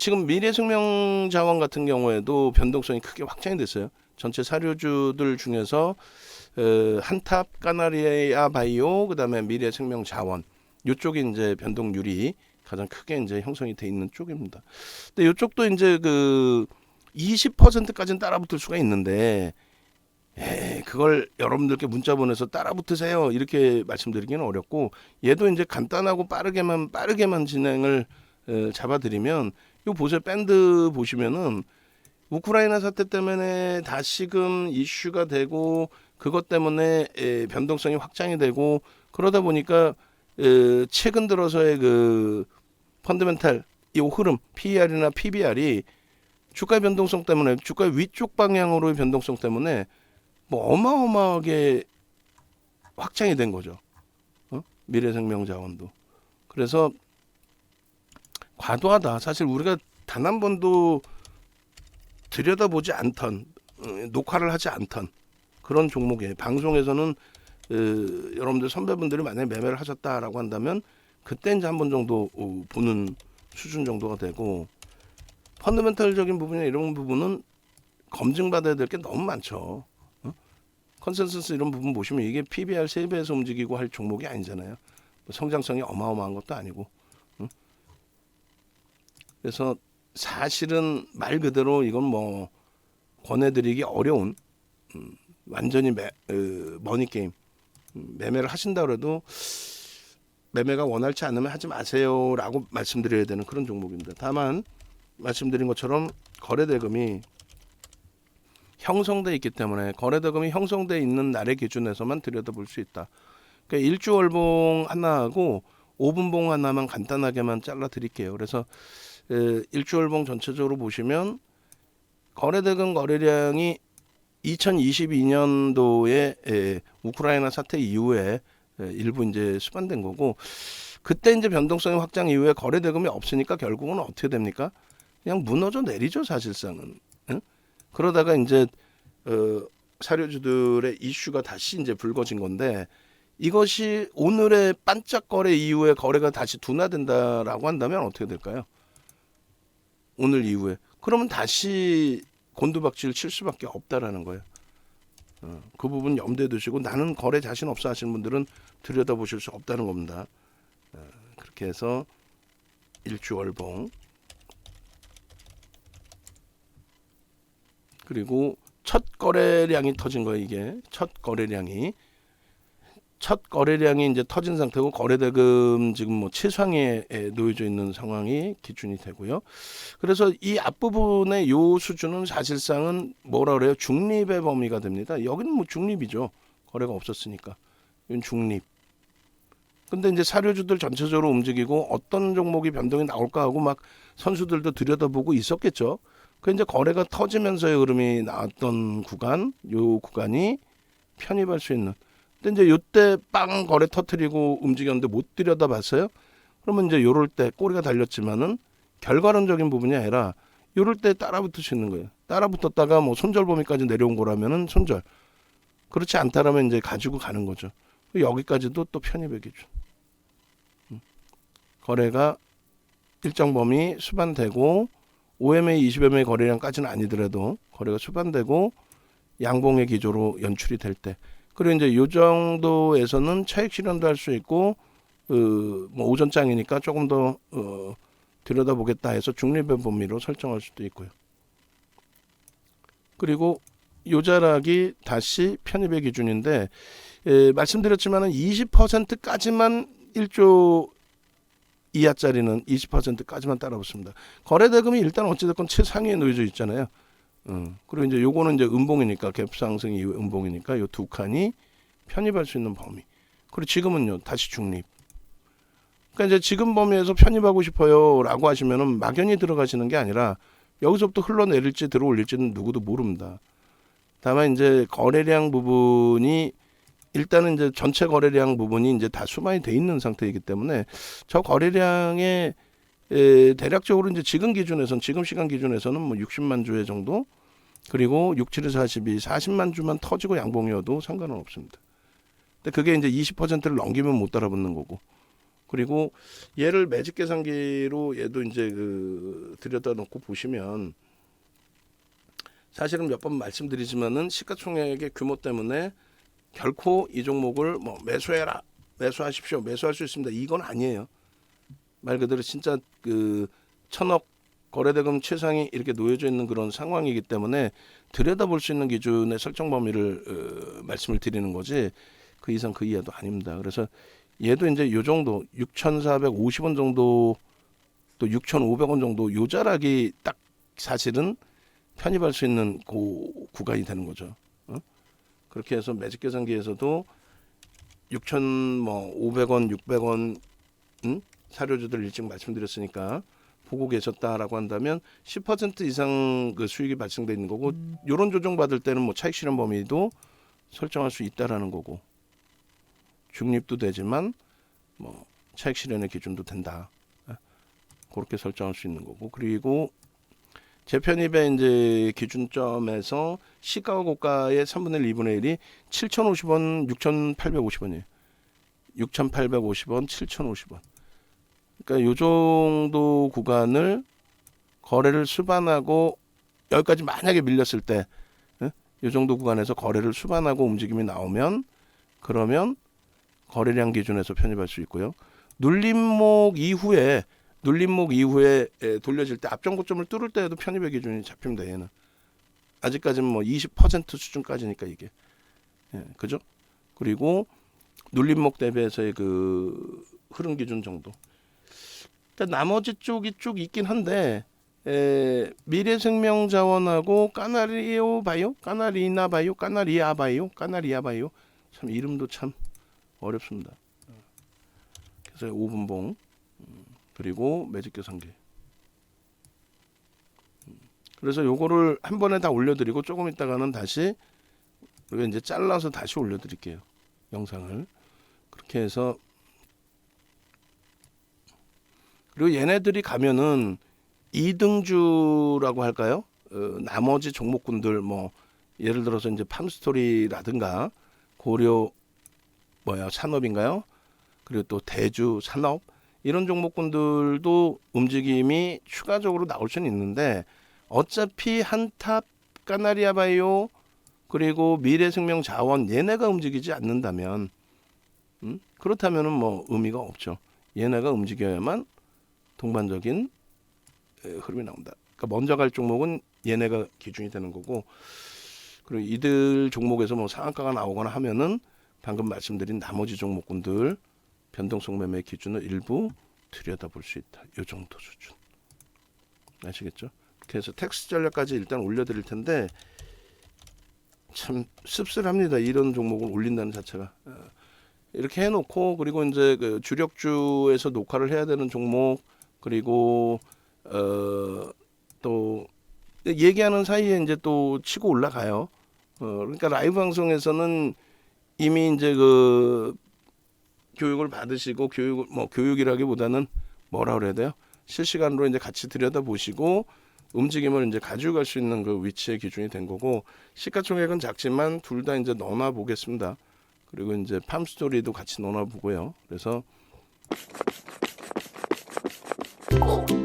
지금 미래생명 자원 같은 경우에도 변동성이 크게 확장이 됐어요. 전체 사료주들 중에서 어, 한탑, 까나리아 바이오, 그다음에 미래생명 자원 요쪽이 이제 변동률이 가장 크게 이제 형성이 돼 있는 쪽입니다. 근데 요쪽도 이제 그 20%까지는 따라붙을 수가 있는데 에 그걸 여러분들께 문자 보내서 따라 붙으세요 이렇게 말씀드리기는 어렵고 얘도 이제 간단하고 빠르게만 빠르게만 진행을 어, 잡아드리면 요 보세요 밴드 보시면은 우크라이나 사태 때문에 다시금 이슈가 되고 그것 때문에 에, 변동성이 확장이 되고 그러다 보니까 에, 최근 들어서의 그 펀더멘탈 이 흐름 PER이나 PBR이 주가 변동성 때문에 주가 위쪽 방향으로의 변동성 때문에 뭐 어마어마하게 확장이 된 거죠. 어? 미래생명자원도. 그래서 과도하다. 사실 우리가 단 한 번도 들여다보지 않던 어, 녹화를 하지 않던 그런 종목이에요. 방송에서는 어, 여러분들 선배분들이 만약에 매매를 하셨다라고 한다면 그때 이제 한 번 정도 어, 보는 수준 정도가 되고 펀더멘탈적인 부분이나 이런 부분은 검증받아야 될 게 너무 많죠. 어? 컨센서스 이런 부분 보시면 이게 PBR 세배에서 움직이고 할 종목이 아니잖아요. 뭐 성장성이 어마어마한 것도 아니고. 응? 그래서 사실은 말 그대로 이건 뭐 권해드리기 어려운 음, 완전히 매, 어, 머니 게임 음, 매매를 하신다 그래도 매매가 원활치 않으면 하지 마세요라고 말씀드려야 되는 그런 종목입니다. 다만 말씀드린 것처럼 거래 대금이 형성돼 있기 때문에 거래 대금이 형성돼 있는 날의 기준에서만 들여다볼 수 있다. 그러니까 일주월봉 하나하고 5분봉 하나만 간단하게만 잘라 드릴게요. 그래서 에, 일주월봉 전체적으로 보시면 거래대금 거래량이 2022년도에 우크라이나 사태 이후에 에, 일부 이제 수반된 거고 그때 이제 변동성의 확장 이후에 거래 대금이 없으니까 결국은 어떻게 됩니까? 그냥 무너져 내리죠 사실상은. 응? 그러다가 이제 어, 사료주들의 이슈가 다시 이제 불거진 건데 이것이 오늘의 반짝 거래 이후에 거래가 다시 둔화된다라고 한다면 어떻게 될까요? 오늘 이후에 그러면 다시 곤두박질 칠 수밖에 없다라는 거예요. 어, 그 부분 염두에 두시고 나는 거래 자신 없어 하시는 분들은 들여다 보실 수 없다는 겁니다. 어, 그렇게 해서 일주월봉 그리고 첫 거래량이 터진 거예요 이게 첫 거래량이 첫 거래량이 이제 터진 상태고 거래대금 지금 뭐 최상위에 놓여져 있는 상황이 기준이 되고요. 그래서 이 앞부분의 요 수준은 사실상은 뭐라 그래요? 중립의 범위가 됩니다. 여기는 뭐 중립이죠. 거래가 없었으니까. 이건 중립. 근데 이제 사료주들 전체적으로 움직이고 어떤 종목이 변동이 나올까 하고 막 선수들도 들여다보고 있었겠죠. 그 이제 거래가 터지면서의 흐름이 나왔던 구간, 요 구간이 편입할 수 있는. 근데 이제 요때 빵 거래 터트리고 움직였는데 못 들여다봤어요. 그러면 이제 요럴 때 꼬리가 달렸지만은 결과론적인 부분이 아니라 요럴 때 따라붙을 수 있는 거예요. 따라붙었다가 뭐 손절 범위까지 내려온 거라면은 손절. 그렇지 않다라면 이제 가지고 가는 거죠. 여기까지도 또 편입의 기준. 음. 거래가 일정 범위 수반되고 OMA 20여 명의 거래량까지는 아니더라도 거래가 수반되고 양봉의 기조로 연출이 될 때. 그리고 이제 요 정도에서는 차익 실현도 할 수 있고 그뭐 오전장이니까 조금 더 어, 들여다보겠다 해서 중립의 범위로 설정할 수도 있고요. 그리고 요 자락이 다시 편입의 기준인데 에, 말씀드렸지만은 20%까지만 1조 이하짜리는 20%까지만 따라붙습니다. 거래 대금이 일단 어찌됐건 최상위에 놓여져 있잖아요. 어, 그리고 이제 요거는 이제 음봉이니까 갭 상승 이후 음봉이니까 요 두 칸이 편입할 수 있는 범위. 그리고 지금은요 다시 중립. 그러니까 이제 지금 범위에서 편입하고 싶어요라고 하시면은 막연히 들어가시는 게 아니라 여기서부터 흘러내릴지 들어올릴지는 누구도 모릅니다. 다만 이제 거래량 부분이 일단은 이제 전체 거래량 부분이 이제 다 수반이 돼 있는 상태이기 때문에 저 거래량의 에, 대략적으로 이제 지금 기준에서는 지금 시간 기준에서는 뭐 60만 주의 정도 그리고 6, 7, 42, 40만 주만 터지고 양봉이어도 상관은 없습니다. 근데 그게 이제 20%를 넘기면 못 따라붙는 거고. 그리고 얘를 매직 계산기로 얘도 이제 그 들여다 놓고 보시면 사실은 몇 번 말씀드리지만은 시가총액의 규모 때문에 결코 이 종목을 뭐 매수해라 매수하십시오 매수할 수 있습니다. 이건 아니에요 말 그대로 진짜 그 천억 거래대금 최상이 이렇게 놓여져 있는 그런 상황이기 때문에 들여다볼 수 있는 기준의 설정 범위를 어, 말씀을 드리는 거지 그 이상 그 이하도 아닙니다. 그래서 얘도 이제 요 정도 6,450원 정도 또 6,500원 정도 요 자락이 딱 사실은 편입할 수 있는 그 구간이 되는 거죠. 어? 그렇게 해서 매직 계산기에서도 6,500원, 600원 음? 사료주들 일찍 말씀드렸으니까 보고 계셨다라고 한다면 10% 이상 그 수익이 발생돼 있는 거고 요런 조정 받을 때는 뭐 차익 실현 범위도 설정할 수 있다라는 거고 중립도 되지만 뭐 차익 실현의 기준도 된다. 예. 그렇게 설정할 수 있는 거고 그리고 재편입의 이제 기준점에서 시가와 고가의 3분의 1, 2분의 1이 7,050원, 6,850원이에요. 6,850원, 7,050원. 그러니까 요 정도 구간을 거래를 수반하고 여기까지 만약에 밀렸을 때, 예? 요 정도 구간에서 거래를 수반하고 움직임이 나오면 그러면 거래량 기준에서 편입할 수 있고요. 눌림목 이후에 눌림목 이후에 에, 돌려질 때 앞전 고점을 뚫을 때에도 편입의 기준이 잡힙니다. 얘는 아직까지는 뭐 20% 수준까지니까 이게 예, 그죠? 그리고 눌림목 대비해서의 그 흐름 기준 정도. 일단 나머지 쪽이 쭉 있긴 한데 에, 미래생명자원하고 까나리오 바이오, 까나리나 바이오, 까나리아 바이오, 까나리아 바이오? 참 이름도 참 어렵습니다. 그래서 5분봉 음, 그리고 매직 계산기. 음, 그래서 요거를 한 번에 다 올려드리고 조금 있다가는 다시 우리가 이제 잘라서 다시 올려드릴게요. 영상을. 그렇게 해서 그리고 얘네들이 가면은 이등주라고 할까요? 어, 나머지 종목군들 뭐 예를 들어서 이제 팜스토리라든가 고려 뭐야 산업인가요? 그리고 또 대주 산업 이런 종목군들도 움직임이 추가적으로 나올 수는 있는데 어차피 한탑 까나리아 바이오 그리고 미래생명 자원 얘네가 움직이지 않는다면 음? 그렇다면은 뭐 의미가 없죠. 얘네가 움직여야만 동반적인 에, 흐름이 나온다. 그러니까 먼저 갈 종목은 얘네가 기준이 되는 거고 그리고 이들 종목에서 뭐 상한가가 나오거나 하면은 방금 말씀드린 나머지 종목군들 변동성 매매 기준을 일부 들여다볼 수 있다. 요 정도 수준. 아시겠죠? 그래서 텍스 전략까지 일단 올려드릴 텐데 참 씁쓸합니다. 이런 종목을 올린다는 자체가 어, 이렇게 해놓고 그리고 이제 그 주력주에서 녹화를 해야 되는 종목 그리고 어또 얘기하는 사이에 이제 또 치고 올라가요. 어 그러니까 라이브 방송에서는 이미 이제 그 교육을 받으시고 교육을 뭐 교육이라기보다는 뭐라 그래야 돼요? 실시간으로 이제 같이 들여다 보시고 움직임을 이제 가지고 갈수 있는 그 위치의 기준이 된 거고 시가총액은 작지만 둘 다 이제 넣어놔 보겠습니다. 그리고 이제 팜스토리도 같이 넣어놔 보고요. 그래서 Oh.